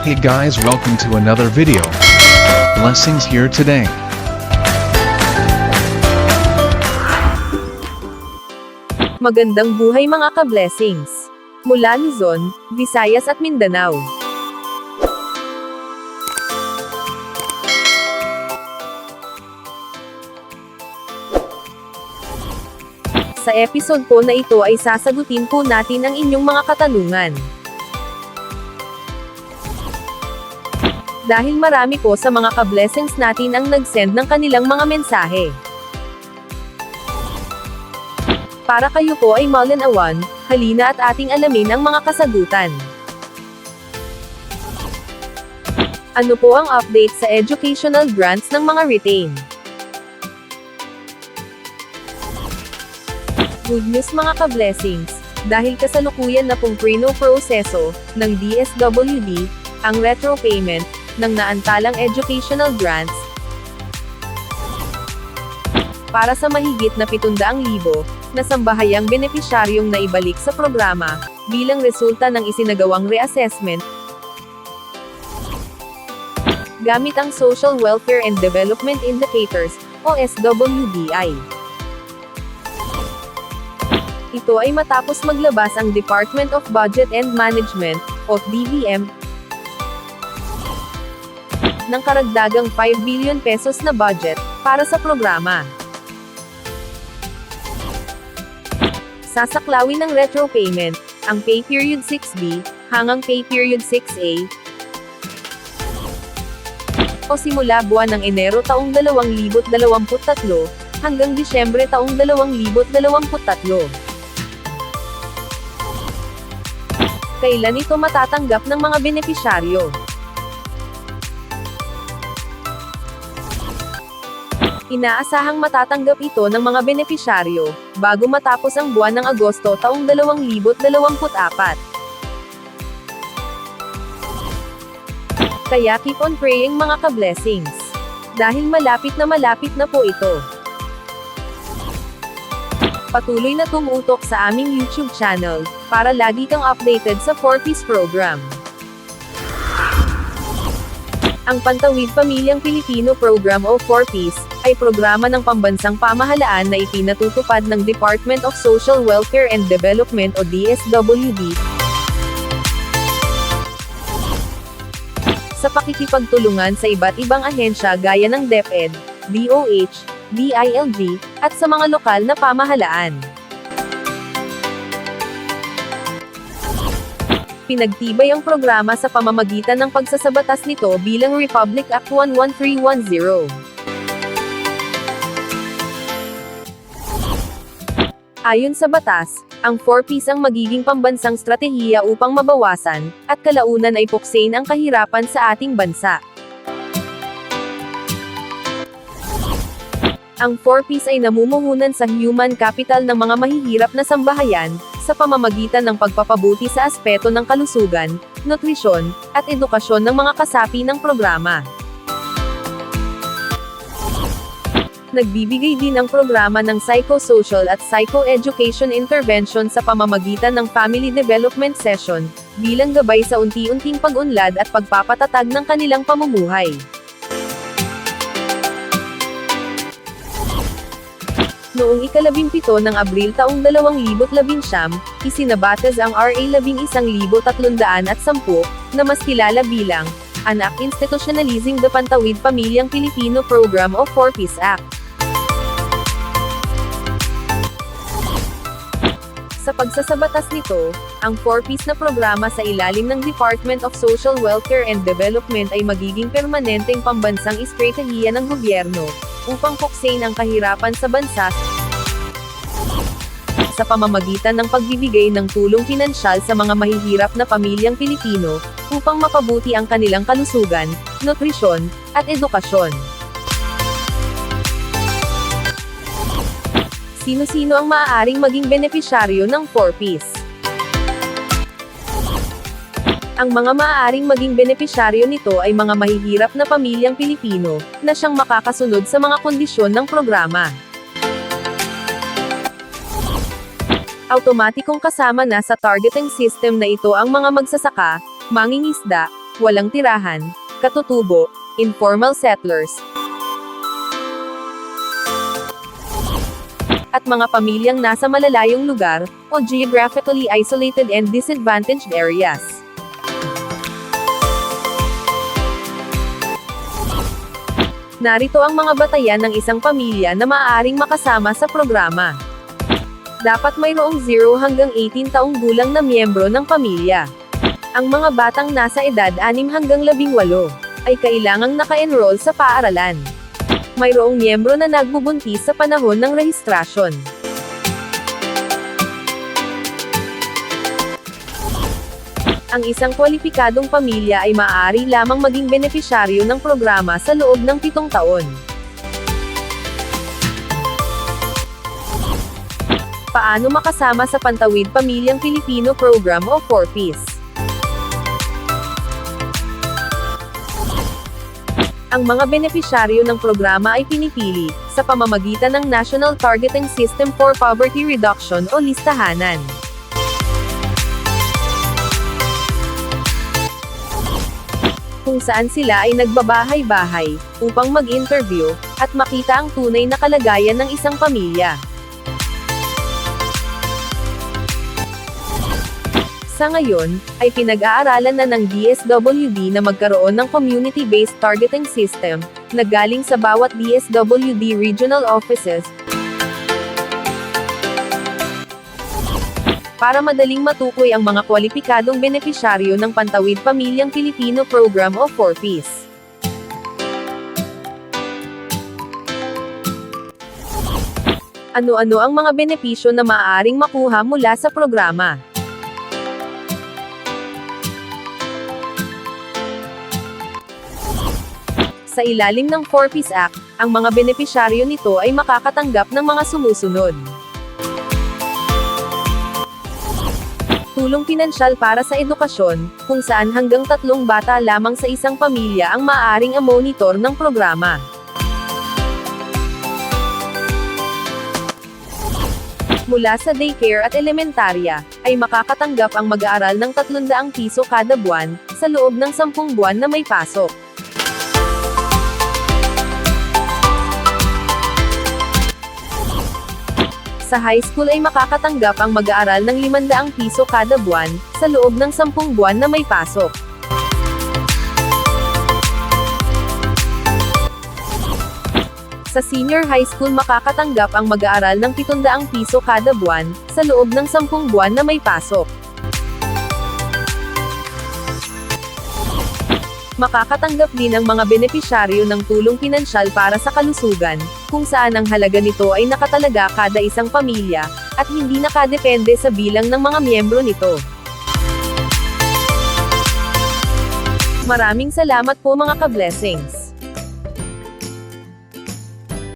Hey guys welcome to another video. Blessings here today. Magandang buhay mga ka-blessings. Mula Luzon, Visayas at Mindanao. Sa episode po na ito ay sasagutin po natin ang inyong mga katanungan. Dahil marami po sa mga ka-blessings natin ang nag-send ng kanilang mga mensahe. Para kayo po ay malinawan, halina at ating alamin ang mga kasagutan. Ano po ang update sa educational grants ng mga retain? Good news mga ka-blessings, dahil kasalukuyan na pong prino-proseso ng DSWD ang retro payment ng naantalang educational grants para sa mahigit na 700,000 na sambahayang benepisyaryong naibalik sa programa bilang resulta ng isinagawang reassessment gamit ang Social Welfare and Development Indicators o SWDI. Ito ay matapos maglabas ang Department of Budget and Management o DBM ng karagdagang 5 billion pesos na budget para sa programa. Sasaklawin ng retro payment, ang pay period 6B, hanggang pay period 6A, o simula buwan ng Enero taong 2023 hanggang Disyembre taong 2023. Kailan ito matatanggap ng mga benepisyaryo? Inaasahang matatanggap ito ng mga benepisyaryo, bago matapos ang buwan ng Agosto taong 2024. Kaya keep on praying mga ka-blessings. Dahil malapit na malapit na po ito. Patuloy na tumutok sa aming YouTube channel, para lagi kang updated sa 4Piece program. Ang Pantawid Pamilyang Pilipino Program o 4Ps, ay programa ng pambansang pamahalaan na ipinatutupad ng Department of Social Welfare and Development o DSWD. Sa pakikipagtulungan sa iba't ibang ahensya gaya ng DepEd, DOH, DILG, at sa mga lokal na pamahalaan. Pinagtibay ang programa sa pamamagitan ng pagsasabatas nito bilang Republic Act 11310. Ayon sa batas, ang 4Ps ang magiging pambansang strategiya upang mabawasan, at kalaunan ay puksain ang kahirapan sa ating bansa. Ang 4Ps ay namumuhunan sa human capital ng mga mahihirap na sambahayan, sa pamamagitan ng pagpapabuti sa aspeto ng kalusugan, nutrisyon, at edukasyon ng mga kasapi ng programa. Nagbibigay din ang programa ng psychosocial at psychoeducation intervention sa pamamagitan ng family development session, bilang gabay sa unti-unting pag-unlad at pagpapatatag ng kanilang pamumuhay. Noong ikalabimpito ng Abril taong 2019, isinabatas ang RA 11310 na mas kilala bilang Anak Institutionalizing the Pantawid Pamilyang Pilipino Program o 4Ps Act. Sa pagsasabatas nito, ang 4Ps na programa sa ilalim ng Department of Social Welfare and Development ay magiging permanenteng pambansang estratehiya ng gobyerno, upang puksain ang kahirapan sa bansa sa pamamagitan ng pagbibigay ng tulong pinansyal sa mga mahihirap na pamilyang Pilipino, upang mapabuti ang kanilang kalusugan, nutrisyon, at edukasyon. Sino-sino ang maaaring maging benepisyaryo ng 4Ps? Ang mga maaaring maging benepisyaryo nito ay mga mahihirap na pamilyang Pilipino, na siyang makakasunod sa mga kondisyon ng programa. Automatikong kasama na sa targeting system na ito ang mga magsasaka, mangingisda, walang tirahan, katutubo, informal settlers, at mga pamilyang nasa malalayong lugar, o geographically isolated and disadvantaged areas. Narito ang mga batayan ng isang pamilya na maaaring makasama sa programa. Dapat mayroong 0 hanggang 18 taong gulang na miyembro ng pamilya. Ang mga batang nasa edad 6 hanggang 18 ay kailangang naka-enroll sa paaralan. Mayroong miyembro na nagbubuntis sa panahon ng rehistrasyon. Ang isang kwalipikadong pamilya ay maaari lamang maging benepisyaryo ng programa sa loob ng pitong taon. Paano makasama sa Pantawid Pamilyang Pilipino Program o 4Ps? Ang mga benepisyaryo ng programa ay pinipili, sa pamamagitan ng National Targeting System for Poverty Reduction o listahanan. kung saan sila ay nagbabahay-bahay, upang mag-interview, at makita ang tunay na kalagayan ng isang pamilya. Sa ngayon, ay pinag-aaralan na ng DSWD na magkaroon ng community-based targeting system, na galing sa bawat DSWD regional offices, para madaling matukoy ang mga kwalipikadong benepisyaryo ng Pantawid Pamilyang Pilipino Program o 4Ps. Ano-ano ang mga benepisyo na maaaring makuha mula sa programa? Sa ilalim ng 4Ps Act, ang mga benepisyaryo nito ay makakatanggap ng mga sumusunod. tulong pinansyal para sa edukasyon, kung saan hanggang tatlong bata lamang sa isang pamilya ang maaaring amonitor ng programa. Mula sa daycare at elementarya, ay makakatanggap ang mag-aaral ng 300 piso kada buwan, sa loob ng 10 buwan na may pasok. Sa high school ay makakatanggap ang mag-aaral ng 500 piso kada buwan, sa loob ng 10 buwan na may pasok. Sa senior high school makakatanggap ang mag-aaral ng 700 piso kada buwan, sa loob ng 10 buwan na may pasok. Makakatanggap din ang mga benepisyaryo ng tulong pinansyal para sa kalusugan, kung saan ang halaga nito ay nakatalaga kada isang pamilya, at hindi nakadepende sa bilang ng mga miyembro nito. Maraming salamat po mga ka-blessings.